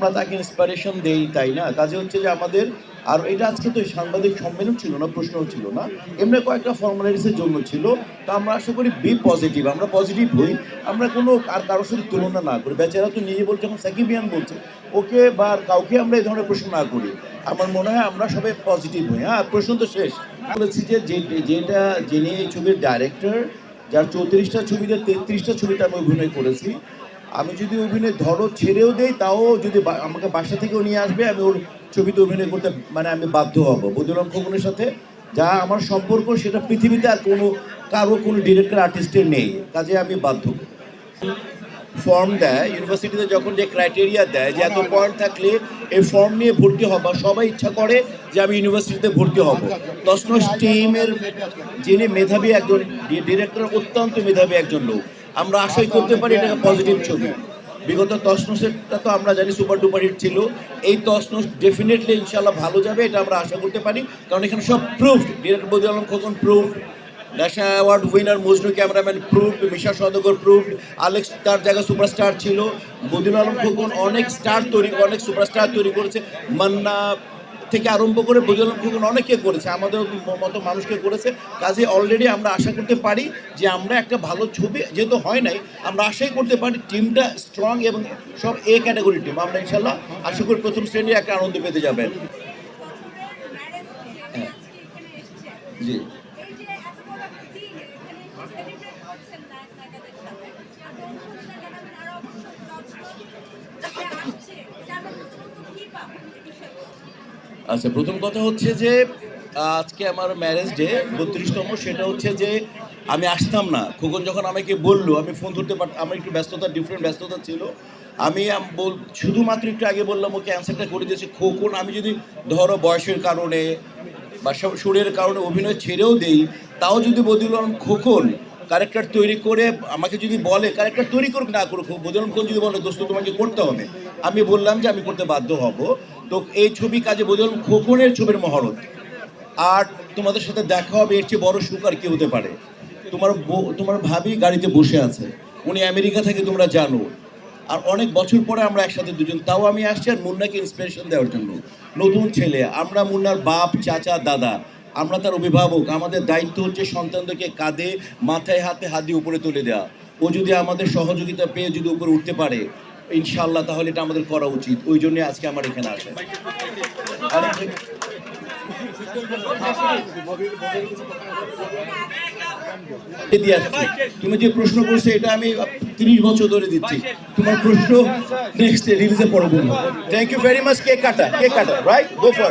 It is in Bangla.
আমরা তাকে ইন্সপিরেশন দেই, তাই না? কাজে হচ্ছে যে আমাদের, আর এটা আজকে তো সাংবাদিক সম্মেলন ছিল না, প্রশ্ন ছিল না। এমনি কয়েকটা ফর্মালিটিসের জন্য ছিল। তো আমরা আশা করি বি পজিটিভ আমরা পজিটিভ হই। আমরা কোনো আর কারোর সাথে তুলনা না করি। বেচারা তো নিজে বলছে যখন সাকিবিয়ান বলছে, ওকে বা কাউকে আমরা এই ধরনের প্রশ্ন না করি। আমার মনে হয় আমরা সবাই পজিটিভ হই। হ্যাঁ প্রশ্ন তো শেষ। বলেছি যে- যেটা, যিনি এই ছবির ডাইরেক্টর যার চৌত্রিশটা ছবিতে তেত্রিশটা ছবিতে আমি অভিনয় করেছি আমি যদি অভিনয় ধরো ছেড়েও দেই, তাও যদি আমাকে বাসা থেকেও নিয়ে আসবে, আমি ওর ছবিতে অভিনয় করতে মানে আমি বাধ্য হব। বদিউল খোকনের সাথে যা আমার সম্পর্ক, সেটা পৃথিবীতে আর কোনো, কারও কোনো ডিরেক্টর আর্টিস্টের নেই। কাজে আমি বাধ্য। ফর্ম দেয় ইউনিভার্সিটিতে যখন যে ক্রাইটেরিয়া দেয়, যে এত পয়েন্ট থাকলে এই ফর্ম নিয়ে ভর্তি হবা সবাই ইচ্ছা করে যে আমি ইউনিভার্সিটিতে ভর্তি হব। তসনস টিমের যিনি মেধাবী একজন ডিরেক্টর অত্যন্ত মেধাবী একজন লোক আমরা আশাই করতে পারি এটা পজিটিভ ছবি। বিগত তসনসেরটা তো আমরা জানি সুপার ডুপার হিট ছিল। এই তসনস ডেফিনেটলি ইনশাল্লাহ ভালো যাবে, এটা আমরা আশা করতে পারি। কারণ এখানে সব proved director Badiul Alam Khokon proved national award winner Majnu cameraman proof Misha Sawdagar proof Alex তার জায়গায় সুপারস্টার ছিল। বদিউল আলম খোকন অনেক স্টার তৈরি, অনেক সুপারস্টার তৈরি করেছে। মান্না থেকে আরম্ভ করে আলম অনেকে করেছে, আমাদের মতো মানুষকে করেছে। কাজে অলরেডি আমরা আশা করতে পারি যে আমরা একটা ভালো ছবি যেহেতু হয় নাই, আমরা আশাই করতে পারি টিমটা স্ট্রং এবং সব এ ক্যাটাগরি টিম আমরা ইনশাল্লাহ আশা করি প্রথম শ্রেণির একটা আনন্দ পেতে যাবেন। জি। আচ্ছা প্রথম কথা হচ্ছে যে, আজকে আমার ম্যারেজ ডে বত্রিশতম, সেটা হচ্ছে যে, আমি আসতাম না। খোকন যখন আমাকে বলল, আমি ফোন ধরতে পারতাম আমার একটু ব্যস্ততা ডিফারেন্ট ব্যস্ততা ছিল। আমি বল, শুধুমাত্র একটু আগে বললাম, ওকে অ্যান্সারটা করে দিয়েছি। খোকন, আমি যদি ধরো বয়সের কারণে বা সুরের কারণে অভিনয় ছেড়েও দেই, তাও যদি বদিউল আলম খোকন ক্যারেক্টার তৈরি করে, আমাকে যদি বলে ক্যারেক্টার তৈরি করুক না করুক বদিউল আলম খোকন যদি বলে, দোস্ত, তোমাকে করতে হবে। আমি বললাম যে, আমি করতে বাধ্য হব। তো এই ছবি কাজে আলম খোকনের ছবির মহরত। আর তোমাদের সাথে দেখা হবে, এর চেয়ে বড় সুখ আর কি হতে পারে। তোমার তোমার ভাবি গাড়িতে বসে আছে। উনি আমেরিকা থেকে তোমরা জানো। আর অনেক বছর পরে আমরা একসাথে দুজন। তাও আমি আসছি আর মুন্নাকে ইন্সপিরেশন দেওয়ার জন্য। নতুন ছেলে। আমরা মুন্নার বাপ, চাচা, দাদা। আমরা তার অভিভাবক। আমাদের দায়িত্ব হচ্ছে সন্তানদেরকে কাঁধে, মাথায়, হাতে, হাত দিয়ে উপরে তুলে দেওয়া। ও যদি আমাদের সহযোগিতা পেয়ে যদি উপরে উঠতে পারে ইনশাল্লাহ তাহলে এটা আমাদের করা উচিত। ওই জন্য আজকে আমার এখানে আসে। তুমি যে প্রশ্ন করছ, এটা আমি তিরিশ বছর ধরে দিচ্ছি। তোমার প্রশ্ন নেক্সট রিলিজে বলব thank you very much cake কাটা? কেক কাটা? Right go for